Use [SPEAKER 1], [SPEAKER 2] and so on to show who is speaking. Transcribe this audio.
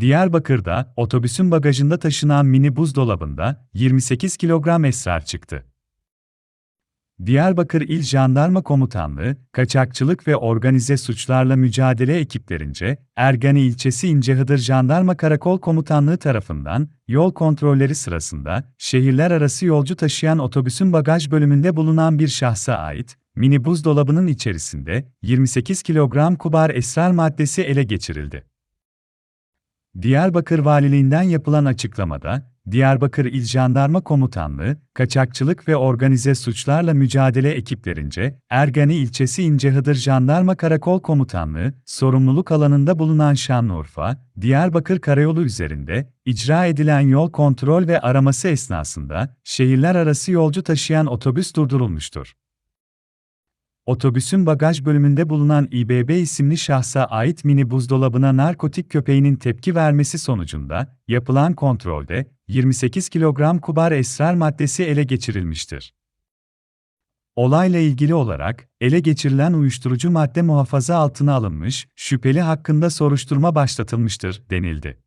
[SPEAKER 1] Diyarbakır'da otobüsün bagajında taşınan mini buzdolabında 28 kilogram esrar çıktı. Diyarbakır İl Jandarma Komutanlığı, Kaçakçılık ve Organize Suçlarla Mücadele ekiplerince, Ergani ilçesi İncehıdır Jandarma Karakol Komutanlığı tarafından, yol kontrolleri sırasında, şehirler arası yolcu taşıyan otobüsün bagaj bölümünde bulunan bir şahsa ait, mini buzdolabının içerisinde 28 kilogram kubar esrar maddesi ele geçirildi. Diyarbakır Valiliğinden yapılan açıklamada, Diyarbakır İl Jandarma Komutanlığı, Kaçakçılık ve Organize Suçlarla Mücadele ekiplerince, Ergani ilçesi İncehıdır Jandarma Karakol Komutanlığı, sorumluluk alanında bulunan Şanlıurfa, Diyarbakır Karayolu üzerinde, icra edilen yol kontrol ve araması esnasında, şehirler arası yolcu taşıyan otobüs durdurulmuştur. Otobüsün bagaj bölümünde bulunan İBB isimli şahsa ait mini buzdolabına narkotik köpeğinin tepki vermesi sonucunda yapılan kontrolde 28 kilogram kubar esrar maddesi ele geçirilmiştir. Olayla ilgili olarak ele geçirilen uyuşturucu madde muhafaza altına alınmış, şüpheli hakkında soruşturma başlatılmıştır denildi.